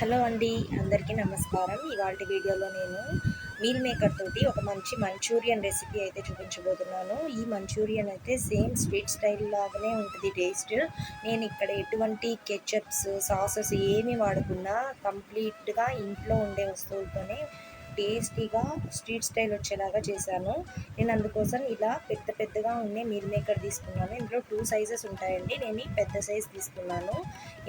Hello అండి అందరికీ నమస్కారం. ఇవాళ వీడియోలో నేను మీల్ మేకర్ తోటి ఒక మంచి మంచూరియన్ రెసిపీ అయితే చూపించబోతున్నాను. ఈ మంచూరియన్ అయితే సేమ్ స్వీట్ స్టైల్ లాగానే ఉంటుంది టేస్ట్. నేను ఇక్కడ ఎటువంటి కెచప్స్ సాసెస్ ఏమి వాడకుండా కంప్లీట్గా ఇంట్లో ఉండే వస్తువులతోనే టేస్టీగా స్ట్రీట్ స్టైల్ వచ్చేలాగా చేశాను. నేను అందుకోసం ఇలా పెద్ద పెద్దగా ఉండే మీల్ మేకర్ తీసుకున్నాను. ఇందులో టూ సైజెస్ ఉంటాయండి. నేను పెద్ద సైజ్ తీసుకున్నాను.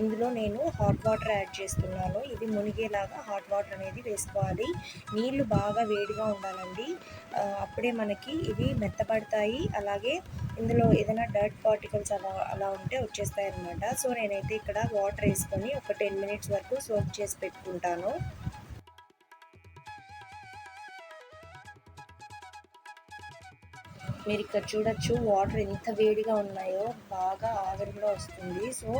ఇందులో నేను హాట్ వాటర్ యాడ్ చేస్తున్నాను. ఇది మునిగేలాగా హాట్ వాటర్ అనేది వేసుకోవాలి. నీళ్ళు బాగా వేడిగా ఉండాలండి. అప్పుడే మనకి ఇవి మెత్తపడతాయి అలాగే ఇందులో ఏదైనా డర్ట్ పార్టికల్స్ అలా అలా ఉంటే వచ్చేస్తాయి అనమాట సో నేనైతే ఇక్కడ వాటర్ వేసుకొని ఒక టెన్ మినిట్స్ వరకు సోప్ చేసి పెట్టుకుంటాను. మీరు ఇక్కడ చూడొచ్చు వాటర్ ఎంత వేడిగా ఉన్నాయో బాగా ఆవిరి కూడా వస్తుంది. సో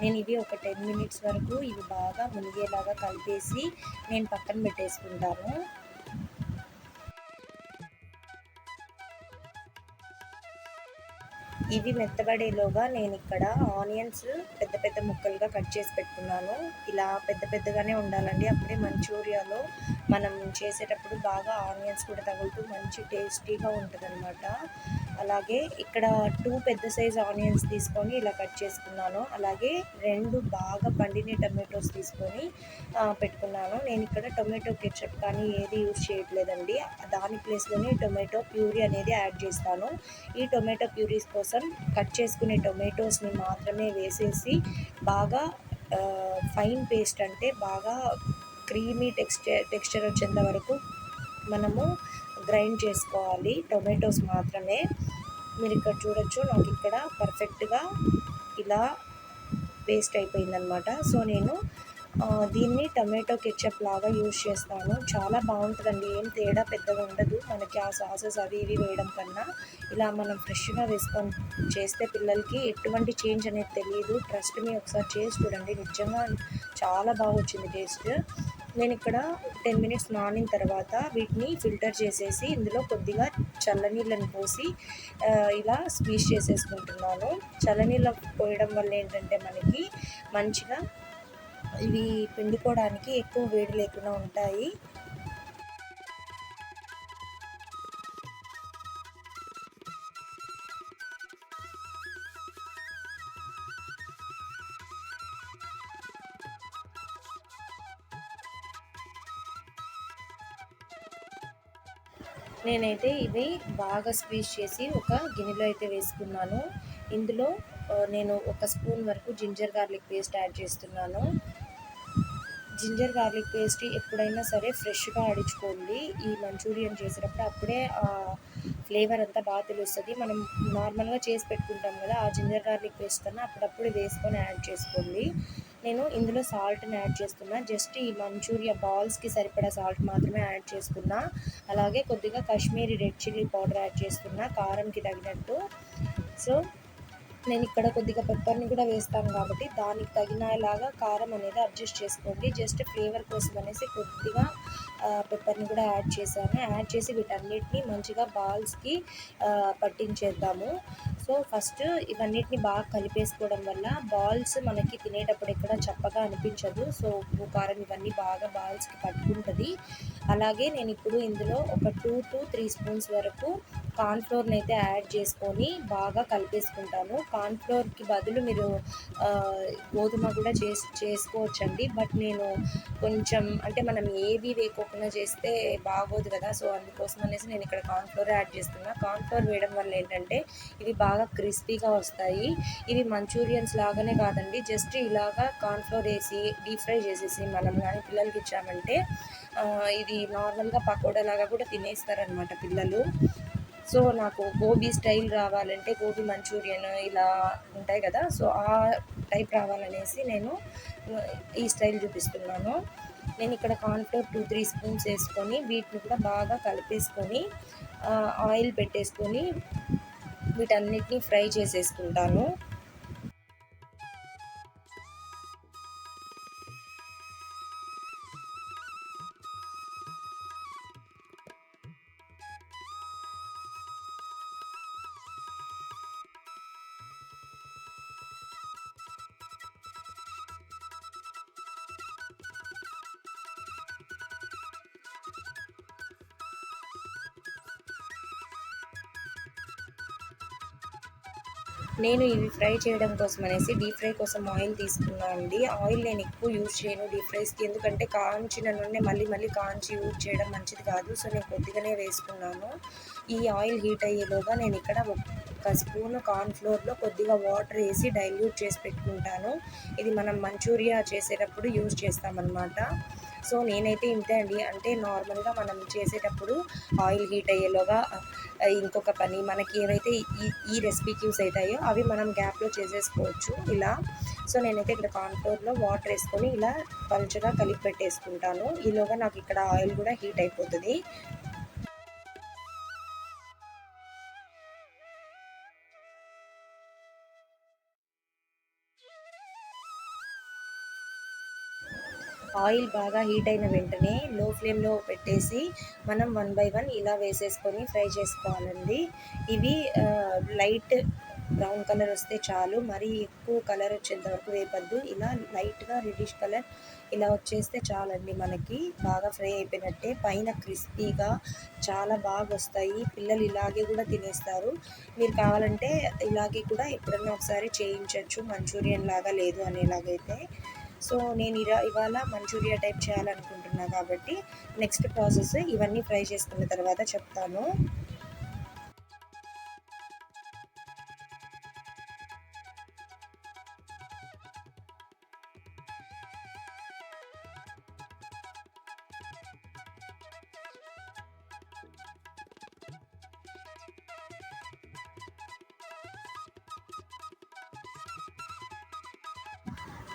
నేను ఇవి ఒక టెన్ మినిట్స్ వరకు ఇవి బాగా మునిగేలాగా కలిపేసి నేను పక్కన పెట్టేసుకుంటాను. ఇవి మెత్తబడేలోగా నేను ఇక్కడ ఆనియన్స్ పెద్ద పెద్ద ముక్కలుగా కట్ చేసి పెట్టుకున్నాను. ఇలా పెద్ద పెద్దగానే ఉండాలండి. అప్పుడే మంచూరియాలో మనం చేసేటప్పుడు బాగా ఆనియన్స్ కూడా తగులుతూ మంచి టేస్టీగా ఉంటుంది అలాగే ఇక్కడ టూ పెద్ద సైజ్ ఆనియన్స్ తీసుకొని ఇలా కట్ చేసుకున్నాను. అలాగే రెండు బాగా పండిన టమాటోస్ తీసుకొని పెట్టుకున్నాను. నేను ఇక్కడ టొమాటో కెచప్ కానీ ఏది యూజ్ చేయట్లేదండి. దాని ప్లేస్లోనే టొమాటో ప్యూరీ అనేది యాడ్ చేస్తాను. ఈ టొమాటో ప్యూరీస్ కోసం కట్ చేసుకునే టొమాటోస్ని మాత్రమే వేసేసి బాగా ఫైన్ పేస్ట్ అంటే బాగా క్రీమీ టెక్స్చర్ టెక్స్చర్ వచ్చేంత వరకు మనము గ్రైండ్ చేసుకోవాలి. టొమాటోస్ మాత్రమే. మీరు ఇక్కడ చూడొచ్చు. నాకు ఇక్కడ పర్ఫెక్ట్గా ఇలా పేస్ట్ అయిపోయిందనమాట సో నేను దీన్ని టమాటో కెచ్చప్ లాగా యూజ్ చేస్తాను. చాలా బాగుంటుందండి. ఏం తేడా పెద్దగా ఉండదు. మనకి ఆ సాసెస్ అవి ఇవి వేయడం కన్నా. ఇలా మనం ఫ్రెష్గా వేసుకొని చేస్తే పిల్లలకి ఎటువంటి చేంజ్ అనేది తెలియదు ట్రస్ట్ మీ ఒకసారి చేసి చూడండి. నిజంగా చాలా బాగా వచ్చింది టేస్ట్. నేను ఇక్కడ టెన్ మినిట్స్ నానిన తర్వాత వీటిని ఫిల్టర్ చేసేసి ఇందులో కొద్దిగా చల్లనీళ్ళని పోసి ఇలా స్క్వీజ్ చేసేసుకుంటున్నాను. చల్లనీళ్ళ పోయడం వల్ల ఏంటంటే మనకి మంచిగా ఇవి పిండుకోవడానికి ఎక్కువ వేడి లేకుండా ఉంటాయి. నేనైతే ఇవి బాగా స్క్వీజ్ చేసి ఒక గిన్నెలో అయితే వేసుకున్నాను. ఇందులో నేను ఒక స్పూన్ వరకు జింజర్ గార్లిక్ పేస్ట్ యాడ్ చేస్తున్నాను. జింజర్ గార్లిక్ పేస్ట్ ఎప్పుడైనా సరే ఫ్రెష్గా ఆడించుకోండి ఈ మంచూరియన్ చేసేటప్పుడు అప్పుడే ఫ్లేవర్ అంతా బాగా తెలుస్తుంది. మనం నార్మల్గా చేసి పెట్టుకుంటాం కదా ఆ జింజర్ గార్లిక్ పేస్ట్ కన్నా అప్పుడప్పుడు వేసుకొని యాడ్ చేసుకోండి. నేను ఇందులో సాల్ట్ని యాడ్ చేస్తున్నా. జస్ట్ ఈ మంచూరియా బాల్స్కి సరిపడా సాల్ట్ మాత్రమే యాడ్ చేసుకున్నా అలాగే కొద్దిగా Kashmiri red chilli powder add చేస్తున్నా కారంకి తగినట్టు. సో నేను ఇక్కడ కొద్దిగా పెప్పర్ని కూడా వేస్తాను కాబట్టి దానికి తగినలాగా కారం అనేది అడ్జస్ట్ చేసుకోండి. జస్ట్ ఫ్లేవర్ కోసం అనేసి కొద్దిగా పెప్పర్ని కూడా యాడ్ చేశాను. యాడ్ చేసి వీటన్నిటిని మంచిగా బాల్స్కి పట్టించేద్దాము. సో ఫస్ట్ ఇవన్నిటిని బాగా కలిపేసుకోవడం వల్ల బాల్స్ మనకి తినేటప్పుడు ఎక్కడ చప్పగా అనిపించదు. సో ఉప్పు కారం ఇవన్నీ బాగా బాల్స్కి పట్టుకుంటుంది. అలాగే నేను ఇప్పుడు ఇందులో ఒక టూ టు త్రీ స్పూన్స్ వరకు కార్న్ఫ్లోర్ని అయితే యాడ్ చేసుకొని బాగా కలిపేసుకుంటాను. కార్న్ఫ్లోర్కి బదులు మీరు గోధుమ కూడా చేసి చేసుకోవచ్చండి. బట్ నేను కొంచెం అంటే మనం ఏవి వేయకోకుండా చేస్తే బాగోదు కదా. సో అందుకోసం అనేసి నేను ఇక్కడ కార్న్ఫ్లోర్ యాడ్ చేస్తున్నా. కార్న్ఫ్లోర్ వేయడం వల్ల ఏంటంటే ఇవి బాగా క్రిస్పీగా వస్తాయి. ఇవి మంచూరియన్స్ లాగానే కాదండి. జస్ట్ ఇలాగా కార్న్ఫ్లోర్ వేసి డీప్ ఫ్రై చేసేసి మనం కానీ పిల్లలకి ఇచ్చామంటే ఇది నార్మల్గా పకోడా లాగా కూడా తినేస్తారనమాట పిల్లలు. సో నాకు గోబీ స్టైల్ రావాలంటే గోబీ మంచూరియన్ ఇలా ఉంటాయి కదా సో ఆ టైప్ రావాలనేసి నేను ఈ స్టైల్ చూపిస్తున్నాను. నేను ఇక్కడ కార్న్ఫ్లోర్ టూ త్రీ స్పూన్స్ వేసుకొని వీటిని కూడా బాగా కలిపేసుకొని ఆయిల్ పెట్టేసుకొని వీటన్నిటిని ఫ్రై చేసేసుకుంటాను. నేను ఇవి ఫ్రై చేయడం కోసం అనేసి డీప్ ఫ్రై కోసం ఆయిల్ తీసుకున్నాను అండి. ఆయిల్ నేను ఎక్కువ యూజ్ చేయను డీప్ ఫ్రైస్కి. ఎందుకంటే కాంచిన నూనె మళ్ళీ మళ్ళీ కాంచి యూజ్ చేయడం మంచిది కాదు. సో నేను కొద్దిగానే వేసుకున్నాను. ఈ ఆయిల్ హీట్ అయ్యేలోగా నేను ఇక్కడ ఒక స్పూన్ కార్న్ఫ్లోర్లో కొద్దిగా వాటర్ వేసి డైల్యూట్ చేసి పెట్టుకుంటాను. ఇది మనం మంచూరియా చేసేటప్పుడు యూజ్ చేస్తామన్నమాట. సో నేనైతే ఇంతే అండి. అంటే నార్మల్గా మనం చేసేటప్పుడు ఆయిల్ హీట్ అయ్యేలోగా ఇంకొక పని మనకి ఏవైతే ఈ ఈ రెసిపీకి యూస్ అవుతాయో అవి మనం గ్యాప్లో చేసేసుకోవచ్చు ఇలా. సో నేనైతే ఇక్కడ కార్న్ఫ్లోర్లో వాటర్ వేసుకొని ఇలా పలుచగా కలిపి పెట్టేసుకుంటాను. ఈలోగా నాకు ఇక్కడ ఆయిల్ కూడా హీట్ అయిపోతుంది. ఆయిల్ బాగా హీట్ అయిన వెంటనే లో ఫ్లేమ్లో పెట్టేసి మనం వన్ బై వన్ ఇలా వేసేసుకొని ఫ్రై చేసుకోవాలండి. ఇవి లైట్ బ్రౌన్ కలర్ వస్తే చాలు. మరీ ఎక్కువ కలర్ వచ్చేంత వరకు వేపద్దు ఇలా లైట్గా రెడ్డిష్ కలర్ ఇలా వచ్చేస్తే చాలండి మనకి. బాగా ఫ్రై అయిపోయినట్టే. పైన క్రిస్పీగా చాలా బాగా వస్తాయి. పిల్లలు ఇలాగే కూడా తినేస్తారు. మీరు కావాలంటే ఇలాగే కూడా ఎప్పుడన్నా ఒకసారి చేయించవచ్చు మంచూరియన్ లాగా లేదు అనేలాగైతే. సో నేను ఇరా ఇవాళ మంచూరియా టైప్ చేయాలనుకుంటున్నా కాబట్టి నెక్స్ట్ ప్రాసెస్ ఇవన్నీ ఫ్రై చేసుకున్న తర్వాత చెప్తాను.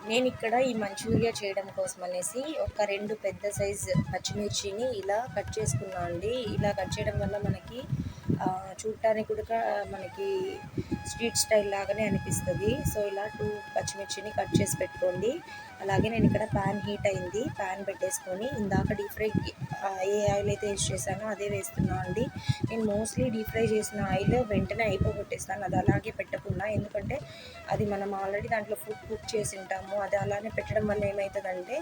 నేను ఇక్కడ ఈ మంచూరియా చేయడం కోసం అనేసి ఒక రెండు పెద్ద సైజ్ పచ్చిమిర్చిని ఇలా కట్ చేసుకున్నాను అండి. ఇలా కట్ చేయడం వల్ల మనకి చూడటానికి కూడా మనకి స్ట్రీట్ స్టైల్ లాగానే అనిపిస్తుంది. సో ఇలా టూ పచ్చిమిర్చిని కట్ చేసి పెట్టుకోండి. అలాగే నేను ఇక్కడ ప్యాన్ హీట్ అయింది. ప్యాన్ పెట్టేసుకొని ఇందాక డీప్ ఫ్రై ఏ ఆయిల్ అయితే యూజ్ చేశానో అదే వేస్తున్నాను అండి. నేను మోస్ట్లీ డీప్ ఫ్రై చేసిన ఆయిల్ వెంటనే అయిపోగొట్టేస్తాను. అది అలాగే పెట్టకుండా ఎందుకంటే అది మనం ఆల్రెడీ దాంట్లో ఫుడ్ కుక్ చేసి ఉంటాము. అది అలానే పెట్టడం వల్ల ఏమవుతుందంటే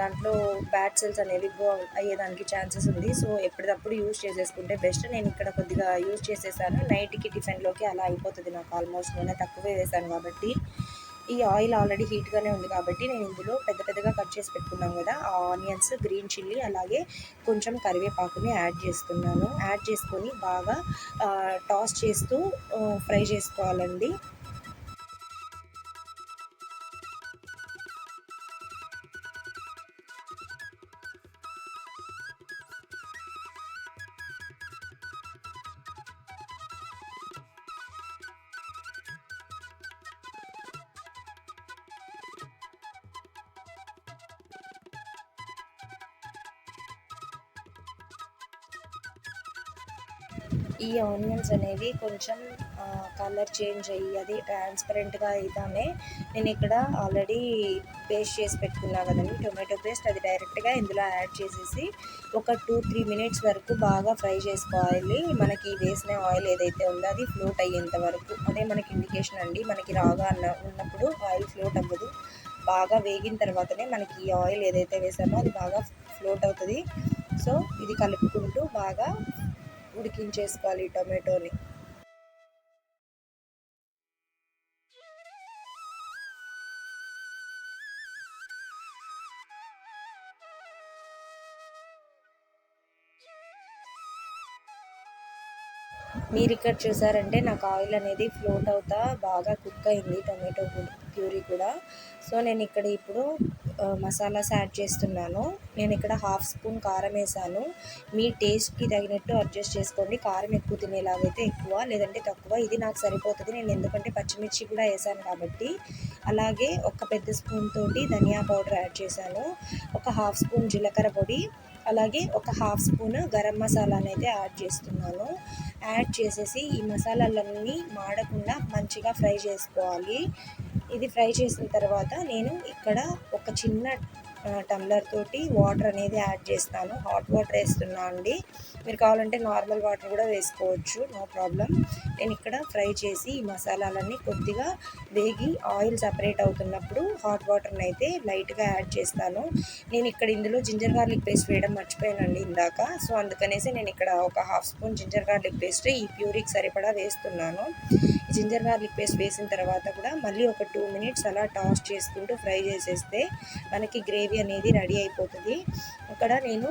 దాంట్లో బ్యాడ్ సెల్స్ అనేవి గో అయ్యేదానికి ఛాన్సెస్ ఉంది. సో ఎప్పటికప్పుడు యూజ్ చేసేసుకుంటే బెస్ట్. నేను ఇక్కడ కొద్దిగా యూజ్ చేసేసాను. నైట్కి టిఫిన్లోకి అలా అయిపోతుంది నాకు ఆల్మోస్ట్. నేను తక్కువే వేసాను కాబట్టి. ఈ ఆయిల్ ఆల్రెడీ హీట్గానే ఉంది కాబట్టి నేను ఇందులో పెద్ద పెద్దగా కట్ చేసి పెట్టుకున్నాం కదా ఆ ఆనియన్స్ గ్రీన్ చిల్లీ అలాగే కొంచెం కరివేపాకుని యాడ్ చేస్తున్నాను. యాడ్ చేసుకొని బాగా టాస్ చేస్తూ ఫ్రై చేసుకోవాలండి. ఈ ఆనియన్స్ అనేవి కొంచెం కలర్ చేంజ్ అయ్యి అది ట్రాన్స్పరెంట్గా అయితేనే నేను ఇక్కడ ఆల్రెడీ పేస్ట్ చేసి పెట్టుకున్నా కదండి టొమాటో పేస్ట్ అది డైరెక్ట్గా ఇందులో యాడ్ చేసేసి ఒక టూ త్రీ మినిట్స్ వరకు బాగా ఫ్రై చేసుకోవాలి. మనకి వేసిన ఆయిల్ ఏదైతే ఉందో అది ఫ్లోట్ అయ్యేంత వరకు. అదే మనకి ఇండికేషన్ అండి మనకి రాగా అన్న ఉన్నప్పుడు ఆయిల్ ఫ్లోట్ అవ్వదు. బాగా వేగిన తర్వాతనే మనకి ఈ ఆయిల్ ఏదైతే వేసామో అది బాగా ఫ్లోట్ అవుతుంది. సో ఇది కలుపుకుంటూ బాగా ఉడికించేసుకోవాలి టొమాటోని. మీరు ఇక్కడ చూసారంటే నాకు ఆయిల్ అనేది ఫ్లోట్ అవుతా బాగా కుక్ అయింది టొమాటో ప్యూరీ కూడా. సో నేను ఇక్కడ ఇప్పుడు మసాలాస్ యాడ్ చేస్తున్నాను. నేను ఇక్కడ హాఫ్ స్పూన్ కారం వేసాను. మీ టేస్ట్కి తగినట్టు అడ్జస్ట్ చేసుకోండి. కారం ఎక్కువ తినేలాగైతే ఎక్కువ లేదంటే తక్కువ. ఇది నాకు సరిపోతుంది. నేను ఎందుకంటే పచ్చిమిర్చి కూడా వేసాను కాబట్టి. అలాగే ఒక పెద్ద స్పూన్ తోటి ధనియా పౌడర్ యాడ్ చేశాను. ఒక హాఫ్ స్పూన్ జీలకర్ర పొడి అలాగే ఒక హాఫ్ స్పూన్ గరం మసాలాని అయితే యాడ్ చేస్తున్నాను. యాడ్ చేసేసి ఈ మసాలాలన్నీ మాడకుండా మంచిగా ఫ్రై చేసుకోవాలి. ఇది ఫ్రై చేసిన తర్వాత నేను ఇక్కడ ఒక చిన్న టమ్లర్ తోటి వాటర్ అనేది యాడ్ చేస్తాను. హాట్ వాటర్ వేస్తున్నా అండి. మీరు కావాలంటే నార్మల్ వాటర్ కూడా వేసుకోవచ్చు. నో ప్రాబ్లం నేను ఇక్కడ ఫ్రై చేసి ఈ మసాలాలన్నీ కొద్దిగా వేగి ఆయిల్ సపరేట్ అవుతున్నప్పుడు హాట్ వాటర్ని అయితే లైట్గా యాడ్ చేస్తాను. నేను ఇక్కడ ఇందులో జింజర్ గార్లిక్ పేస్ట్ వేయడం మర్చిపోయానండి ఇందాక. సో అందుకనేసి నేను ఇక్కడ ఒక half spoon ginger garlic paste ఈ ప్యూరికి సరిపడా వేస్తున్నాను. జింజర్ గార్లిక్ పేస్ట్ వేసిన తర్వాత కూడా మళ్ళీ ఒక టూ మినిట్స్ అలా టాస్ చేసుకుంటూ ఫ్రై చేసేస్తే మనకి గ్రేవీ అనేది రెడీ అయిపోతుంది. అక్కడ నేను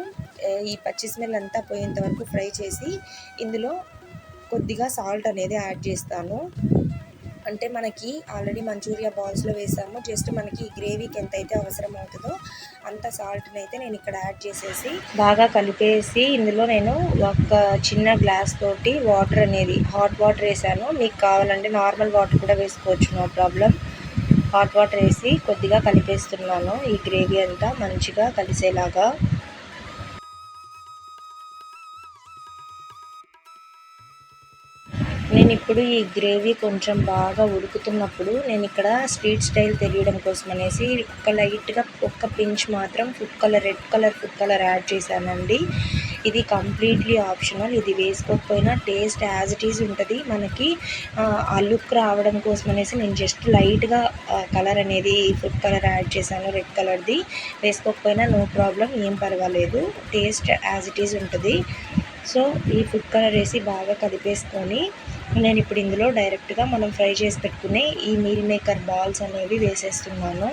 ఈ పచ్చి స్మెల్ అంతా పోయేంత వరకు ఫ్రై చేసి ఇందులో కొద్దిగా సాల్ట్ అనేది యాడ్ చేస్తాను. అంటే మనకి ఆల్రెడీ మంచూరియా బాల్స్లో వేసాము. జస్ట్ మనకి గ్రేవీకి ఎంత అయితే అవసరం అవుతుందో అంత సాల్ట్ని అయితే నేను ఇక్కడ యాడ్ చేసేసి బాగా కలిపేసి ఇందులో నేను ఒక చిన్న గ్లాస్ తోటి వాటర్ అనేది హాట్ వాటర్ వేసాను. మీకు కావాలంటే నార్మల్ వాటర్ కూడా వేసుకోవచ్చు నో ప్రాబ్లం. హాట్ వాటర్ వేసి కొద్దిగా కలిపేస్తున్నాను. ఈ గ్రేవీ అంతా మంచిగా కలిసేలాగా. నేను ఇప్పుడు ఈ గ్రేవీ కొంచెం బాగా ఉడుకుతున్నప్పుడు నేను ఇక్కడ స్ట్రీట్ స్టైల్ తెలియడం కోసం అనేసి ఒక లైట్గా ఒక్క పించ్ మాత్రం food colour red colour food colour add చేశానండి. ఇది కంప్లీట్లీ ఆప్షనల్ ఇది వేసుకోకపోయినా టేస్ట్ యాజ్ ఇట్ ఈజ్ ఉంటుంది. మనకి ఆ లుక్ రావడం కోసం అనేసి నేను జస్ట్ లైట్గా కలర్ అనేది ఫుడ్ కలర్ యాడ్ చేశాను రెడ్ కలర్ది వేసుకోకపోయినా నో ప్రాబ్లం ఏం పర్వాలేదు. టేస్ట్ యాజ్ ఇట్ ఈజ్ ఉంటుంది. సో ఈ ఫుడ్ కలర్ వేసి బాగా కదిపేసుకొని నేను ఇప్పుడు ఇందులో డైరెక్ట్గా మనం ఫ్రై చేసి పెట్టుకునే ఈ మీల్ మేకర్ బాల్స్ అనేవి వేసేస్తున్నాను.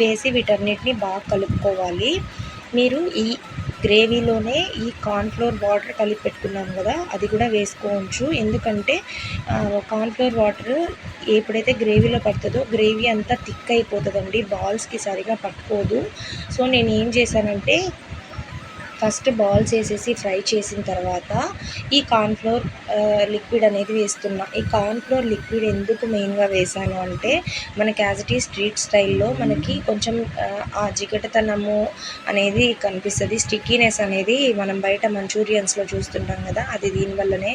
వేసి వీటన్నిటిని బాగా కలుపుకోవాలి. మీరు ఈ గ్రేవీలోనే ఈ కార్న్ఫ్లోర్ వాటర్ కలిపి పెట్టుకున్నాం కదా అది కూడా వేసుకోవచ్చు. ఎందుకంటే కార్న్ఫ్లోర్ వాటర్ ఎప్పుడైతే గ్రేవీలో పడుతుందో గ్రేవీ అంతా థిక్ అయిపోతుందండి బాల్స్కి సరిగా పట్టుకోదు. సో నేను ఏం చేశానంటే ఫస్ట్ బాల్స్ వేసేసి ఫ్రై చేసిన తర్వాత ఈ కార్న్ఫ్లోర్ లిక్విడ్ అనేది వేస్తున్నా. ఈ కార్న్ఫ్లోర్ లిక్విడ్ ఎందుకు మెయిన్గా వేసాను అంటే మనకి యాజ్ ఇట్ ఈ స్ట్రీట్ స్టైల్లో మనకి కొంచెం ఆ జిగటతనము అనేది కనిపిస్తుంది. స్టిక్కీనెస్ అనేది మనం బయట మంచూరియన్స్లో చూస్తుంటాం కదా అది దీనివల్లనే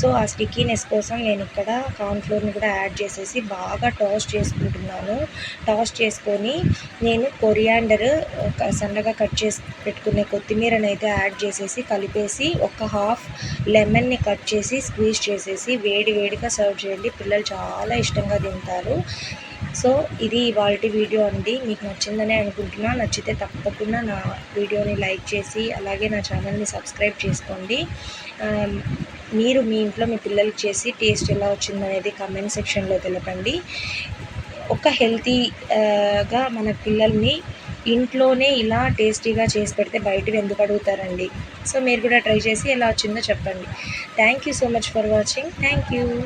సో ఆ స్టిక్కీనెస్ కోసం నేను ఇక్కడ కార్న్ఫ్లోర్ని కూడా యాడ్ చేసేసి బాగా టాస్ట్ చేసుకుంటున్నాను. టాస్ట్ చేసుకొని నేను కొరియాండర్ సన్నగా కట్ చేసి పెట్టుకునే కొత్తిమీర అయితే యాడ్ చేసేసి కలిపేసి ఒక హాఫ్ లెమన్ని కట్ చేసి స్క్వీజ్ చేసేసి వేడి వేడిగా సర్వ్ చేయండి. పిల్లలు చాలా ఇష్టంగా తింటారు. సో ఇది ఇవాళ వీడియో అండి. మీకు నచ్చిందని అనుకుంటున్నా. నచ్చితే తప్పకుండా నా వీడియోని లైక్ చేసి అలాగే నా ఛానల్ని సబ్స్క్రైబ్ చేసుకోండి. మీరు మీ ఇంట్లో మీ పిల్లలకి చేసి టేస్ట్ ఎలా వచ్చిందనేది కమెంట్ సెక్షన్లో తెలపండి. ఒక హెల్తీగా మన పిల్లల్ని ఇంట్లోనే ఇలా టేస్టీగా చేసి పెడితే బయటవి ఎందుకు అడుగుతారండి? సో మీరు కూడా ట్రై చేసి ఎలా వచ్చిందో చెప్పండి. Thank you so much for watching thank you